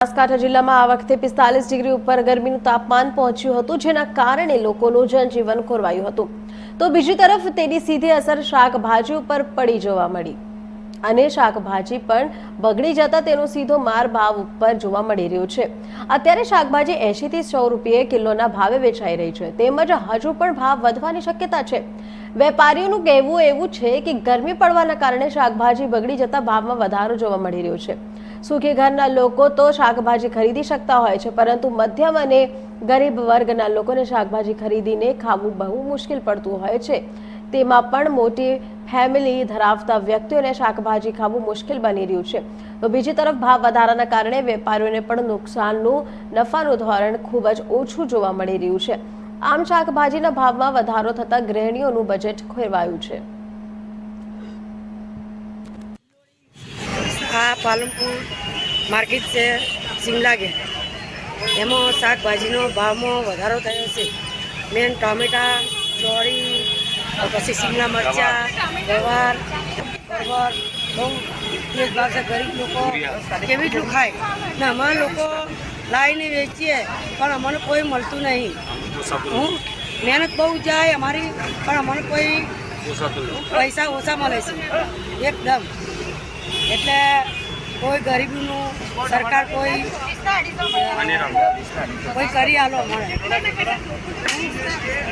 બનાસકાંઠા જિલ્લામાં આ વખતે પિસ્તાલીસ ડિગ્રી ઉપર ગરમીનું તાપમાન પહોંચ્યું હતું, જેના કારણે લોકોનું જનજીવન ખોરવાયું હતું. તો બીજી તરફ તેની સીધી અસર શાકભાજી ઉપર પડી જોવા મળી. અને શાકભાજી પણ બગડી જતા તેનો સીધો માર ભાવ ઉપર જોવા મળી રહ્યો છે. અત્યારે શાકભાજી એંશી થી સો રૂપિયે કિલોના ભાવે વેચાઈ રહી છે. તેમજ હજુ પણ ભાવ વધવાની શક્યતા છે. વેપારીઓનું કહેવું એવું છે કે ગરમી પડવાના કારણે શાકભાજી બગડી જતા ભાવમાં વધારો જોવા મળી રહ્યો છે. સુખી ઘરના લોકો તો શાકભાજી ખરીદી શકતા હોય છે, પરંતુ મધ્યમ અને ગરીબ વર્ગના લોકોને શાકભાજી ખરીદીને ખાવું બહુ મુશ્કેલ પડતું હોય છે. તેમાં પણ મોટી ફેમિલી, ધરાવતા વ્યક્તિઓને શાકભાજી ખાવું મુશ્કેલ બની રહ્યું છે. તો બીજી તરફ ભાવ વધારાના કારણે વેપારીઓને પણ નુકસાનનું, નફાનું ધોરણ ખૂબ જ ઓછું જોવા મળી રહ્યું છે. આમ શાકભાજીના ભાવમાં વધારો થતાં ગૃહિણીઓનું બજેટ ખોરવાયું છે. આ પાલનપુર માર્કેટ છે સિમલા ગેટ. એમાં શાકભાજીનો ભાવમાં વધારો થયો છે. મેન ટામેટા, ચોળી પછી શિમલા મરચાં ગવાર ગવાર બહુ ભેદભાવ છે ગરીબ લોકો. કેવી રીતનું ખાય? ને અમારા લોકો લાવીને વેચીએ પણ અમને કોઈ મળતું નહીં. હું મહેનત બહુ જાય અમારી પણ અમને કોઈ પૈસા ઓછા મળે છે. એકદમ. એટલે કોઈ ગરીબનું સરકાર કોઈ કોઈ કરી આલો મળે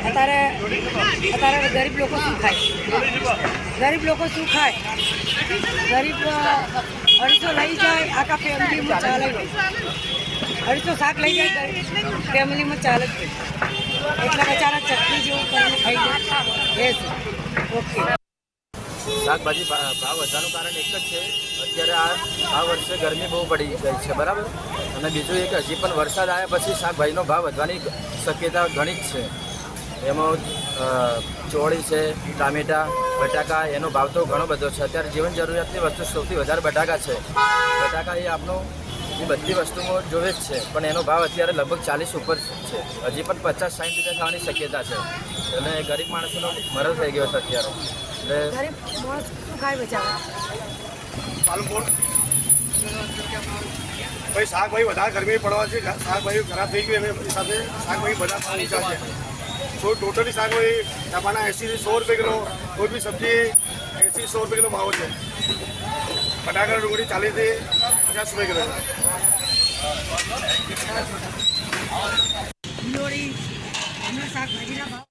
અત્યારે અત્યારે ગરીબ લોકો શું ખાય? ગરીબ લોકો શું ખાય? ગરીબ અઢીસો લઈ જાય, આખા ફેમિલીમાં ચાલે અઢીસો શાક લઈ જાય ફેમિલીમાં ચાલે જ. એટલે બચારા ચટણી જેવું કરીને ખાઈ જાય ઓકે. શાકભાજી ભાવ વધવાનું કારણ એક જ છે, અત્યારે આ આ વર્ષે ગરમી બહુ પડી ગઈ છે, બરાબર? અને બીજું એક, હજી પણ વરસાદ આવ્યા પછી શાકભાજીનો ભાવ વધવાની શક્યતા ઘણી જ છે. એમાં ચોળી છે, ટામેટા, બટાકા, એનો ભાવ તો ઘણો બધો છે. અત્યારે જીવન જરૂરિયાતની વસ્તુ સૌથી વધારે બટાકા છે. બટાકા એ આપણું એ બધી વસ્તુઓ જોવે જ છે. પણ એનો ભાવ અત્યારે લગભગ ચાલીસ ઉપર છે. હજી પણ પચાસ સાઠ રૂપિયા થવાની શક્યતા છે. અને ગરીબ માણસોનો મરણ થઈ ગયો છે અત્યારે. એટલે ગરીબ માણસ શું ખાય બચારા? પાલનપુર ભાઈ શાકભાજી વધારે ગરમી પડવા છે. શાકભાજી ખરાબ થઈ ગયું એના સાથે શાકભાજી બધા પાણી ઊંચા છે. તો ટોટલી શાકભાજી ટમાટા એંસીથી સો રૂપિયા કિલો કોઈ બી સબ્જી એંસી સો રૂપિયા કિલો ભાવ છે. ફટાકડા ડુંગળી ચાલીસથી પચાસ રૂપિયા કિલો છે.